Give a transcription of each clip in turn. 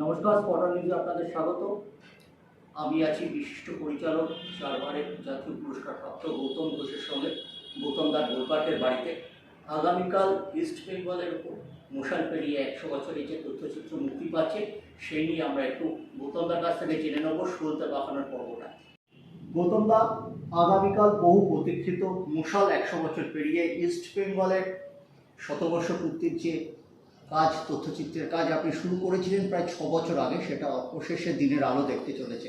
নমস্কার স্পটার নিউজে আপনাদের স্বাগত। আমি আছি বিশিষ্ট পরিচালক চারবারের জাতীয় পুরস্কার প্রাপ্ত গৌতম ঘোষের সঙ্গে। গৌতম দার গোলপাটের বাড়িতে। আগামীকাল ইস্ট বেঙ্গলের উপর মশাল পেরিয়ে একশো বছরের যে তথ্যচিত্র মুক্তি পাচ্ছে, সেই নিয়ে আমরা একটু গৌতম দার কাছ থেকে জেনে নেব শুরুতে বাঁকানোর পর্বটা। গৌতম দা, আগামীকাল বহু প্রতীক্ষিত মশাল একশো বছর পেরিয়ে ইস্ট বেঙ্গলের শতবর্ষ পূর্তির যে কাজ, তথ্যচিত্রের কাজ আপনি শুরু করেছিলেন প্রায় ছ বছর আগে, সেটা অবশেষে দিনের আলো দেখতে চলেছে।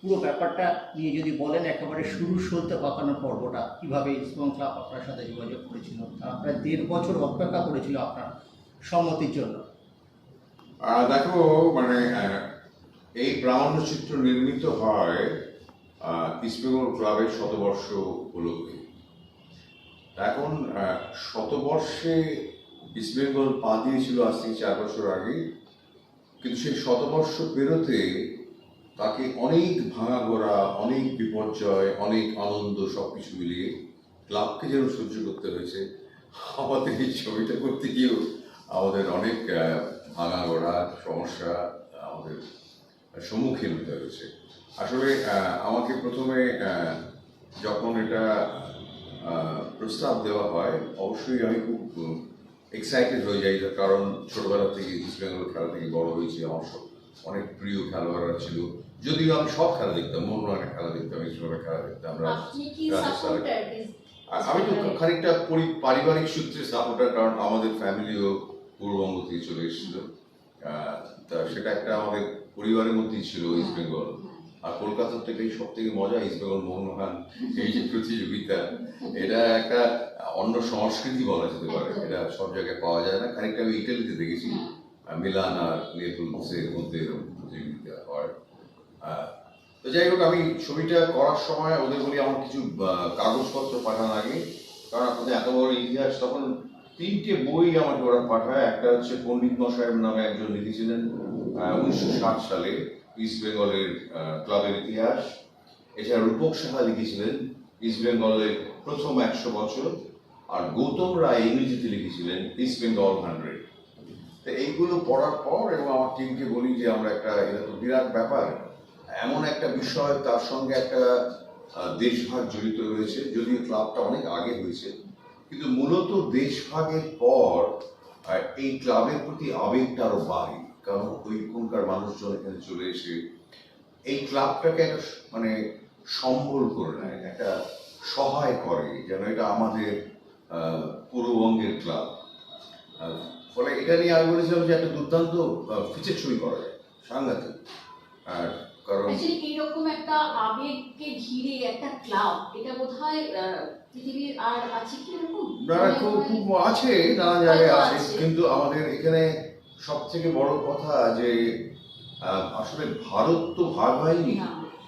পুরো ব্যাপারটা নিয়ে যদি বলেন, একেবারে শুরু সলতে পাকানো পর্বটা কীভাবে ইসলাম ক্লাব আপনার সাথে যোগাযোগ করেছিল? তারা প্রায় দেড় বছর অপেক্ষা করেছিল আপনার সম্মতির জন্য। দেখো মানে এই প্রামাণ্যচিত্র নির্মিত হয় ইস্টবেঙ্গল ক্লাবের শতবর্ষ উপলক্ষে। এখন শতবর্ষে ইস্টবেঙ্গল পা দিয়েছিল আজ থেকে চার বছর আগে, কিন্তু সেই শতবর্ষ পেরোতে তাকে অনেক ভাঙা গোড়া অনেক বিপর্যয়, অনেক আনন্দ সব কিছু মিলিয়ে ক্লাবকে যেন সহ্য করতে হয়েছে। আমাদের এই ছবিটা করতে গিয়েও আমাদের অনেক ভাঙা গোড়া সমস্যা আমাদের সম্মুখীন হতে হয়েছে। আসলে আমাকে প্রথমে যখন এটা প্রস্তাব দেওয়া হয়, অবশ্যই আমি খুব এক্সাইটেড হয়ে যাই কারণ ছোটবেলা থেকে ইস্ট বেঙ্গল খেলা থেকে বড় হয়েছি আমার সব অনেক প্রিয় খেলোয়াড়রা ছিল। যদিও আমি সব খেলা দেখতাম মোহনবাগানের খেলা দেখতাম ইস্ট বেঙ্গলের খেলা দেখতাম আমি তো খানিকটা পরি- পারিবারিক সূত্রে সাপোর্টার কারণ আমাদের ফ্যামিলিও পূর্ববঙ্গ থেকে চলে এসেছিল। তা সেটা একটা আমাদের পরিবারের মধ্যেই ছিল ইস্ট বেঙ্গল আর কলকাতার থেকে এই সব থেকে মজা ইস্ট বেঙ্গল মোহনবাগান এই যে প্রতিযোগিতা এটা একটা অন্য সংস্কৃতি বলা যেতে পারে। এটা সব জায়গায় পাওয়া যায় না। খানিকটা আমি ইটালিতে দেখেছি। মিলান আর নেপলসের মধ্যে এরকম প্রতিযোগিতা হয়। তো যাই হোক আমি ছবিটা করার সময় ওদের বলি আমার কিছু কাগজপত্র পাঠানো আগে। কারণ আপনাদের এত বড় ইতিহাস তখন তিনটে বই আমাকে ওরা পাঠায়। একটা হচ্ছে পণ্ডিত মশাইয়ের নামে একজন লিখেছিলেন উনিশশো ষাট সালে। ইস্ট বেঙ্গলের ক্লাবের ইতিহাস। এছাড়া রূপক সাহা লিখেছিলেন ইস্ট বেঙ্গলের প্রথম একশো বছর, আর গৌতম রায় ইংরেজিতে লিখেছিলেন ইস্ট বেঙ্গল হান্ড্রেড তো এইগুলো পড়ার পর এবং আমার টিমকে বলি যে আমরা একটা, এটা তো বিরাট ব্যাপার, এমন একটা বিষয়, তার সঙ্গে একটা দেশভাগ জড়িত রয়েছে, যদিও ক্লাবটা অনেক আগে হয়েছে। কিন্তু মূলত দেশভাগের পর এই ক্লাবের প্রতি আবেগটা আরও বাড়ে। কারণ ওইখানকার মানুষজন এখানে চলে এসে এই ক্লাবটাকে একটা মানে সম্বল করে নেয় একটা সহায় করে যেন এটা আমাদের পূর্ববঙ্গের ক্লাব। ফলে এটা নিয়ে আমি বলেছিলাম যে একটা দুর্দান্ত ফিচের ছবি করা যায় সাংঘাতিক। আর কারণ এইরকম একটা আবেগকে ঘিরে একটা ক্লাব এটা বোধহয় পৃথিবীর আর আছে কি এরকম? নানা খুব খুব আছে নানা জায়গায় আছে। কিন্তু আমাদের এখানে সব থেকে বড় কথা যে আসলে ভারত তো ভাগ হয়নি।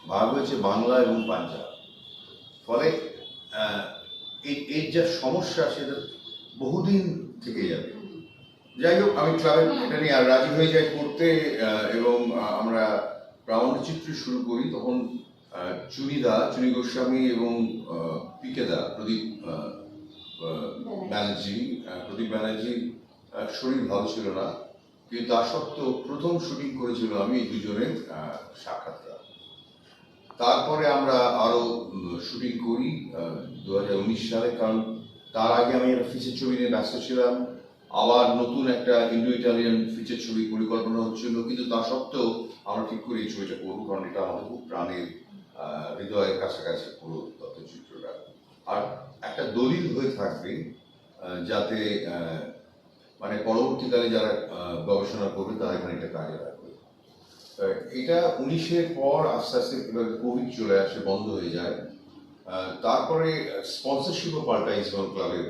ভাগ হয়েছে বাংলা এবং পাঞ্জাব। ফলে এই- এর যা সমস্যা সেটা বহুদিন থেকে যাবে। যাই হোক আমি ক্লাবের। এটা নিয়ে আর রাজি হয়ে যাই করতে এবং আমরা প্রামাণ্যচিত্র শুরু করি। তখন চুনিদা চুনি গোস্বামী এবং পিকেদা প্রদীপ ব্যানার্জি। প্রদীপ ব্যানার্জি শরীর ভালো ছিল না। কিন্তু তা সত্ত্বেও প্রথম শুটিং করেছিল আমি দুজনের সাক্ষাৎকার। তারপরে আমরা আরও শুটিং করি দু হাজার উনিশ সালে, কারণ তার আগে আমি একটা ফিচের ছবি নিয়ে ব্যস্ত ছিলাম। আবার নতুন একটা ইন্ডো ইটালিয়ান ফিচের ছবি পরিকল্পনা হচ্ছিল, কিন্তু তা সত্ত্বেও আমরা ঠিক করি এই ছবিটা করব, কারণ এটা আমাদের খুব প্রাণের হৃদয়ের কাছাকাছি পুরো তথ্যচিত্রটা। আর একটা দলিল হয়ে থাকবে যাতে মানে পরবর্তীকালে যারা গবেষণা করবে, তারা এখানে এটা কাজে লাগবে। এটা উনিশের পর আস্তে আস্তে কোভিড চলে আসে, বন্ধ হয়ে যায়। তারপরে স্পন্সরশিপও পাল্টায় ইসলাম ক্লাবের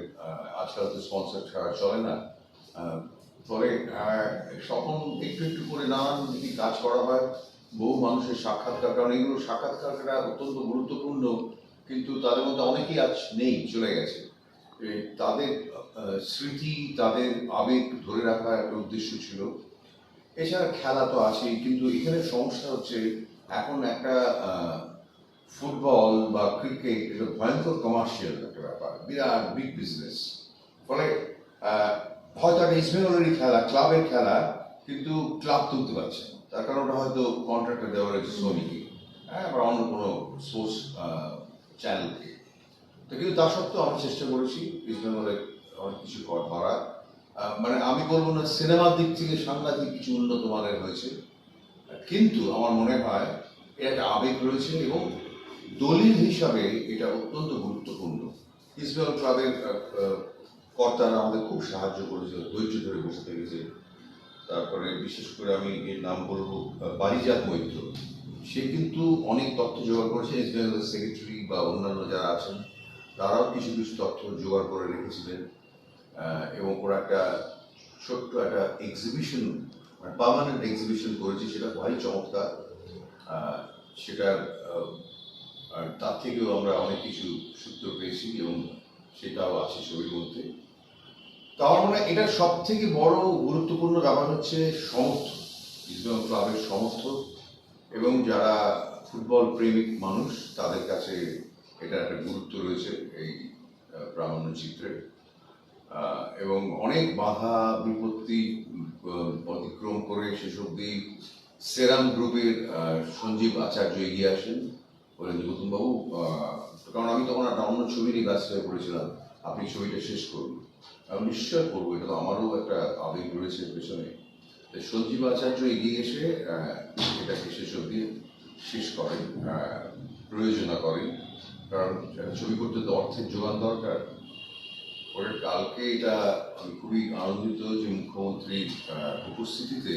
আজকাল তো স্পন্সর ছাড়া চলে না। ফলে তখন একটু একটু করে নানান যদি কাজ করা হয়। বহু মানুষের সাক্ষাৎকার, কারণ এগুলো সাক্ষাৎকারটা অত্যন্ত গুরুত্বপূর্ণ, কিন্তু তাদের মধ্যে অনেকেই আজ নেই, চলে গেছে। তাদের স্মৃতি, তাদের আবেগ ধরে রাখার একটা উদ্দেশ্য ছিল। এছাড়া খেলা তো আছেই, কিন্তু এখানে সমস্যা হচ্ছে, এখন একটা ফুটবল বা ক্রিকেট এটা ভয়ঙ্কর কমার্শিয়াল একটা ব্যাপার, বিরাট বিগ বিজনেস ফলে হয়তো একটা ইস্টবেঙ্গলেরই খেলা ক্লাবের খেলা, কিন্তু ক্লাব তুলতে পারছে তার কারণ ওটা হয়তো কন্ট্রাক্টে দেওয়া রয়েছে সোনিকে হ্যাঁ বা অন্য কোনো স্পোর্টস চ্যানেলকে কিন্তু তা সত্ত্বেও আমি চেষ্টা করেছি ইস্ট অনেক কিছু কর- মানে আমি বলব না, সিনেমার দিক থেকে সাংঘাতিক কিছু উন্নত মানের হয়েছে। কিন্তু আমার মনে হয় একটা আবেগ রয়েছে এবং দলিল হিসাবে এটা অত্যন্ত গুরুত্বপূর্ণ। ইসবেল ক্লাবের কর্তারা আমাদের খুব সাহায্য করেছে, ধৈর্য ধরে বসে থেকেছে তারপরে বিশেষ করে আমি এর নাম বলব বারিজাত মৈত্র। সে কিন্তু অনেক তথ্য জোগাড় করেছে ইস্ট বেঙ্গলের সেক্রেটারি বা অন্যান্য যারা আছেন। তারাও কিছু কিছু তথ্য জোগাড় করে রেখেছিলেন এবং ওরা একটা ছোট্ট একটা এক্সিবিশন মানে পার্মানেন্ট এক্সিবিশন করেছে, সেটা ভারী চমৎকার। সেটার তার থেকেও আমরা অনেক কিছু সূত্র পেয়েছি এবং সেটাও আছে ছবির মধ্যে। তো আমার মনে হয় এটার সব থেকে বড় গুরুত্বপূর্ণ ব্যাপার হচ্ছে সমর্থন ইসলাম ক্লাবের সমর্থন এবং যারা ফুটবল প্রেমিক মানুষ, তাদের কাছে এটা একটা গুরুত্ব রয়েছে এই প্রামাণ্য চিত্রে। এবং অনেক বাধা, বিপত্তি অতিক্রম করে শেষ অব্দি সেরাম গ্রুপের সঞ্জীব আচার্য এগিয়ে আসেন। বলেন যে গৌতম বাবু কারণ আমি তখন একটা অন্য ছবি নিয়ে ব্যস্ত হয়ে পড়েছিলাম। আপনি ছবিটা শেষ করুন। আমি নিশ্চয় করব, এটা তো আমারও একটা আবেগ রয়েছে পেছনে। সঞ্জীব আচার্য এগিয়ে এসে এটাকে শেষ অব্দি শেষ করেন প্রয়োজনা করেন। কারণ একটা ছবি করতে তো অর্থের যোগান দরকার। পরে কালকে এটা আমি খুবই আনন্দিত যে মুখ্যমন্ত্রীর উপস্থিতিতে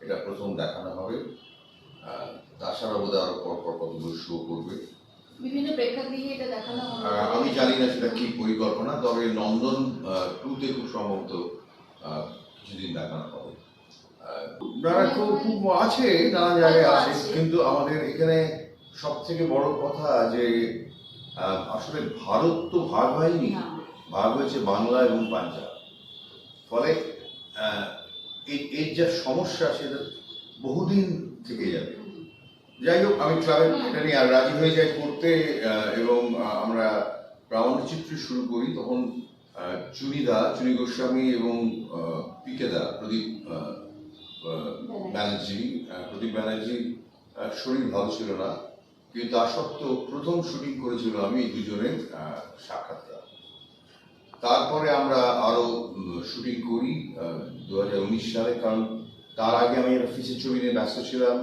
এটা প্রথম দেখানো হবে। তাছাড়া বোধহয় আরও পর পর কতগুলো শো করবে। বিভিন্ন প্রেক্ষাগৃহে এটা দেখানো হবে। আহ, আমি জানি না সেটা কি পরিকল্পনা তবে নন্দন টুতে খুব সম্ভবত কিছুদিন দেখানো হবে। নানা খুব খুব আছে নানা জায়গায় আছে। কিন্তু আমাদের এখানে সব থেকে বড় কথা যে আসলে ভারত তো ভাগ হয়নি। ভাগ হয়েছে বাংলা এবং পাঞ্জাব। ফলে এই- এর যা সমস্যা সেটা বহুদিন থেকে যাবে। যাই হোক আমি ক্লাবের এটা নিয়ে আর রাজি হয়ে যাই করতে এবং আমরা প্রামাণ্যচিত্র শুরু করি। তখন চুনিদা চুনি গোস্বামী এবং পিকেদা প্রদীপ ব্যানার্জি। প্রদীপ ব্যানার্জি শরীর ভালো ছিল না। কিন্তু তা সত্ত্বেও প্রথম শুটিং করেছিল আমি দুজনের সাক্ষাৎকার। তারপরে আমরা আরও শুটিং করি দু হাজার উনিশ সালে, কারণ তার আগে আমি একটা ফিচের ছবি নিয়ে ব্যস্ত ছিলাম।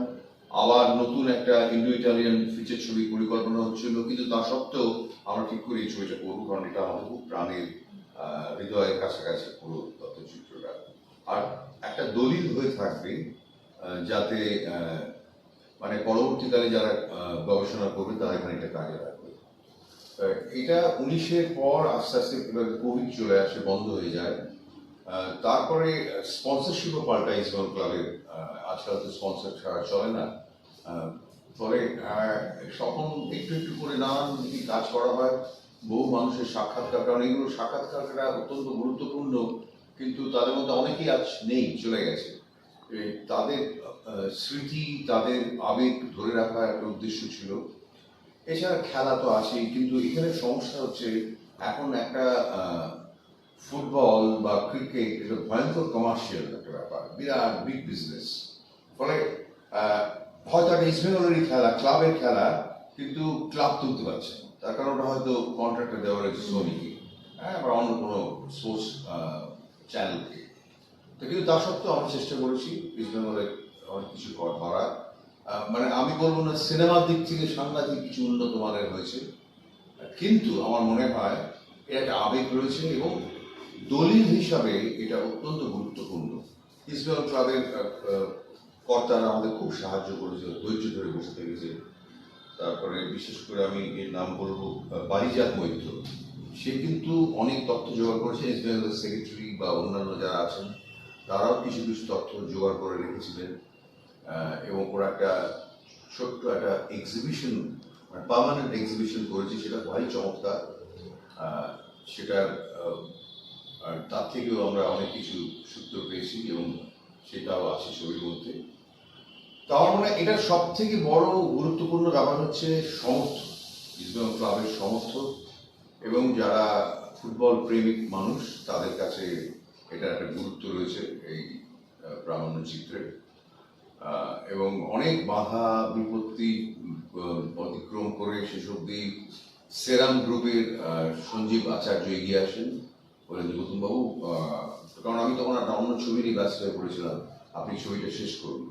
আবার নতুন একটা ইন্ডো ইটালিয়ান ফিচের ছবি পরিকল্পনা হচ্ছিল, কিন্তু তা সত্ত্বেও আমরা ঠিক করি এই ছবিটা করব, কারণ এটা আমাদের খুব প্রাণের হৃদয়ের কাছাকাছি পুরো তথ্যচিত্রটা। আর একটা দলিল হয়ে থাকবে যাতে মানে পরবর্তীকালে যারা গবেষণা করবে তারা এখানে এটা কাজে লাগবে। এটা উনিশের পর আস্তে আস্তে কোভিড চলে আসে বন্ধ হয়ে যায়। তারপরে স্পন্সরশিপও পাল্টায় ইসমাল ক্লাবের আজকাল তো স্পন্সর ছাড়া চলে না। ফলে আহ, তখন একটু একটু করে নানান দিকে কাজ করা হয়। বহু মানুষের সাক্ষাৎকার কারণ এগুলো সাক্ষাৎকারটা অত্যন্ত গুরুত্বপূর্ণ কিন্তু তাদের মধ্যে অনেকেই আজ নেই চলে গেছে। তাদের স্মৃতি, তাদের আবেগ ধরে রাখা একটা উদ্দেশ্য ছিল। এছাড়া খেলা তো আছেই, কিন্তু এখানে সমস্যা হচ্ছে, এখন একটা ফুটবল বা ক্রিকেট এটা ভয়ঙ্কর কমার্শিয়াল একটা ব্যাপার, বিরাট বিগ বিজনেস ফলে হয়তো একটা ইসবেঙ্গলেরই খেলা ক্লাবের খেলা, কিন্তু ক্লাব তুলতে পারছে তার কারণ ওটা হয়তো কন্ট্রাক্টে দেওয়া রয়েছে সোনিকে হ্যাঁ বা অন্য কোনো স্পোর্টস চ্যানেলকে তো কিন্তু তা সত্ত্বেও আমরা চেষ্টা করেছি অনেক কিছু কর- করার মানে আমি বলব না সিনেমার দিক থেকে সাংঘাতিক কিছু উন্নত মানের হয়েছে। কিন্তু আমার মনে হয় এর একটা আবেগ রয়েছে এবং দলিল হিসাবে এটা অত্যন্ত গুরুত্বপূর্ণ। ইসবেল ক্লাবের কর্তারা আমাদের খুব সাহায্য করেছে ধৈর্য ধরে বসে থেকেছে। তারপরে বিশেষ করে আমি এর নাম বলব আহ, বারিজাত মৈত্র। সে কিন্তু অনেক তথ্য জোগাড় করেছে ইসবেলের সেক্রেটারি বা অন্যান্য যারা আছেন। তারাও কিছু কিছু তথ্য জোগাড় করে রেখেছিলেন এবং ওরা একটা ছোট্ট একটা এক্সিবিশন মানে পার্মানেন্ট এক্সিবিশন করেছে, সেটা ভারী চমৎকার। সেটার তার থেকেও আমরা অনেক কিছু সূত্র পেয়েছি এবং সেটাও আছে ছবির মধ্যে। তো আমার মনে এটার সব থেকে বড় গুরুত্বপূর্ণ ব্যাপার হচ্ছে সমর্থন, ইসলাম ক্লাবের সমর্থন, এবং যারা ফুটবল প্রেমিক মানুষ, তাদের কাছে এটা একটা গুরুত্ব রয়েছে এই প্রামাণ্য চিত্রে। এবং অনেক বাধা, বিপত্তি অতিক্রম করে শেষ অব্দি সেরাম গ্রুপের সঞ্জীব আচার্য এগিয়ে আসেন বলেন যে গৌতমবাবু কারণ আমি তখন একটা অন্য ছবিরই ব্যস্ত হয়ে পড়েছিলাম। আপনি ছবিটা শেষ করুন।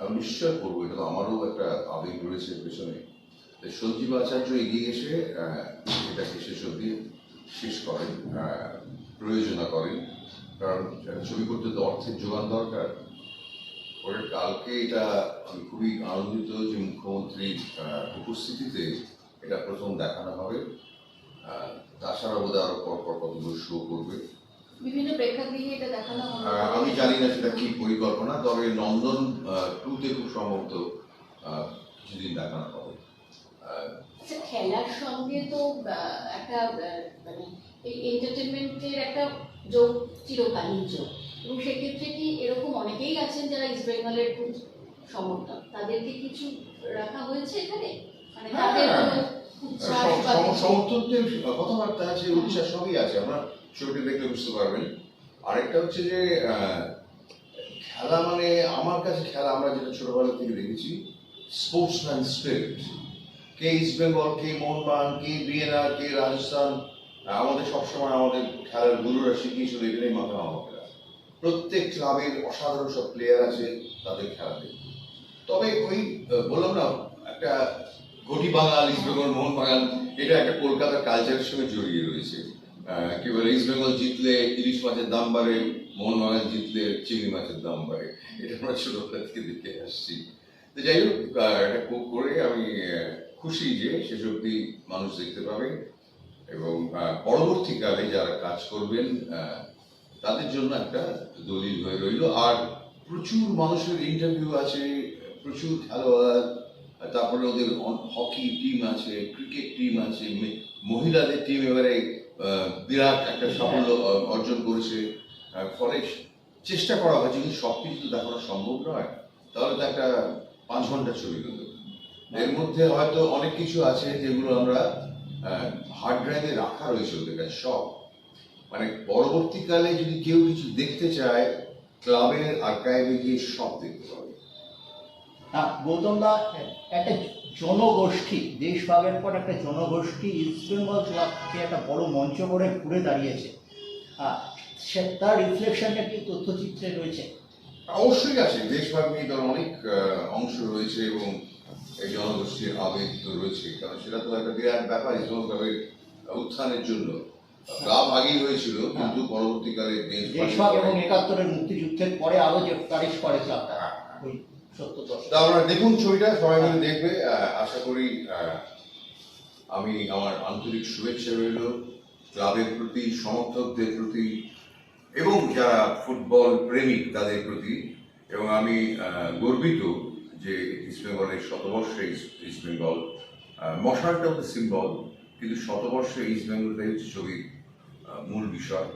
আমি নিশ্চয় করব, এটা তো আমারও একটা আবেগ রয়েছে পেছনে। সঞ্জীব আচার্য এগিয়ে এসে এটাকে শেষ অব্দি শেষ করেন প্রয়োজনা করেন। কারণ ছবি করতে তো অর্থের যোগান দরকার। পরে কালকে এটা আমি খুবই আনন্দিত যে মুখ্যমন্ত্রীর উপস্থিতিতে এটা প্রথম দেখানো হবে। তাছাড়া বোধ আরও পর পর কতগুলো শো করবে। বিভিন্ন প্রেক্ষাগৃহে এটা দেখানো আমি জানি না সেটা কি পরিকল্পনা তবে নন্দন টুতে খুব সম্ভবত কিছুদিন দেখানো হবে। আচ্ছা খেলার সঙ্গে তো একটা মানে এন্টারটেনমেন্টের একটা যোগ চিরকালীন যোগ এবং সেক্ষেত্রে কি এরকম অনেকেই আছেন যারা ইস্ট বেঙ্গলের খুব সমর্থক? তাদেরকে কিছু রাখা হয়েছে এখানে? মানে হ্যাঁ, তাদের হ্যাঁ। সমর্থকদের কথাবার্তা আছে উচ্ছ্বাস সবই আছে আমরা ছবিটা দেখলে বুঝতে পারবেন। আরেকটা হচ্ছে যে খেলা মানে আমার কাছে খেলা আমরা যেটা ছোটবেলা থেকে দেখেছি স্পোর্টসম্যান স্পিরিট কে ইস্ট বেঙ্গল কে মোহনবাগান কে বিএনআর কে রাজস্থান আমাদের সবসময় আমাদের খেলার গুরুরা শিখিয়েছিল এখানেই মাথা আমাকে প্রত্যেক ক্লাবের অসাধারণ সব প্লেয়ার আছে, তাদের খেলা দেখি তবে ওই বললাম না, একটা ঘটি বাঙাল ইস্ট বেঙ্গল মোহন বাগান, এটা একটা কলকাতার কালচারের সঙ্গে জড়িয়ে রয়েছে। কি বলে ইস্ট বেঙ্গল জিতলে ইলিশ মাছের দাম বাড়ে, মোহন বাগান জিতলে চিংড়ি মাছের দাম বাড়ে। এটা আমরা ছোটবেলা থেকে দেখে আসছি। তো যাই হোক এটা করে আমি খুশি যে অব্দি মানুষ দেখতে পাবে। এবং পরবর্তীকালে যারা কাজ করবেন তাদের জন্য একটা দলিল হয়ে রইল। আর প্রচুর মানুষের ইন্টারভিউ আছে প্রচুর খেলোয়াড় তারপরে ওদের হকি টিম আছে ক্রিকেট টিম আছে মহিলাদের টিম এবারে বিরাট একটা সাফল্য অর্জন করেছে। ফলে চেষ্টা করা হয় কিন্তু সব কিছু দেখানো সম্ভব নয়। তাহলে তো একটা পাঁচ ঘণ্টা ছবি হতো এর মধ্যে হয়তো অনেক কিছু আছে যেগুলো আমরা হার্ড ড্রাইভে রাখা রয়েছে ওদের কাছে সব। মানে পরবর্তীকালে যদি কেউ কিছু দেখতে চায় ক্লাবের আর্কাইভে গিয়ে সব দেখতে পাবে। না গৌতম দা একটা জনগোষ্ঠী দেশভাগের পর একটা জনগোষ্ঠী ইস্ট বেঙ্গল ক্লাবকে একটা বড় মঞ্চ করে ঘুরে দাঁড়িয়েছে। সে তার রিফ্লেকশনটা কি তথ্যচিত্রে রয়েছে? অবশ্যই আছে দেশভাগ নিয়ে তার অনেক অংশ রয়েছে এবং এই জনগোষ্ঠীর আবেগ তো রয়েছে কারণ সেটা তো একটা বিরাট ব্যাপার ইসলাম ক্লাবের উত্থানের জন্য। ক্লাব আগেই হয়েছিল কিন্তু পরবর্তীকালে এবং একাত্তরের মুক্তিযুদ্ধের পরে আরও যে তারিশ করে ক্লাবটা হ্যাঁ। আপনারা দেখুন ছবিটা সবাই মিলে দেখবে। আশা করি আমি আমার আন্তরিক শুভেচ্ছা রইল। ক্লাবের প্রতি সমর্থকদের প্রতি এবং যারা ফুটবল প্রেমিক তাদের প্রতি। এবং আমি গর্বিত যে ইস্টবেঙ্গলের শতবর্ষে ইস্টবেঙ্গল মশালটা হচ্ছে সিম্বল কিন্তু শতবর্ষে ইস্টবেঙ্গলটাই হচ্ছে ছবির মূল বিষয়।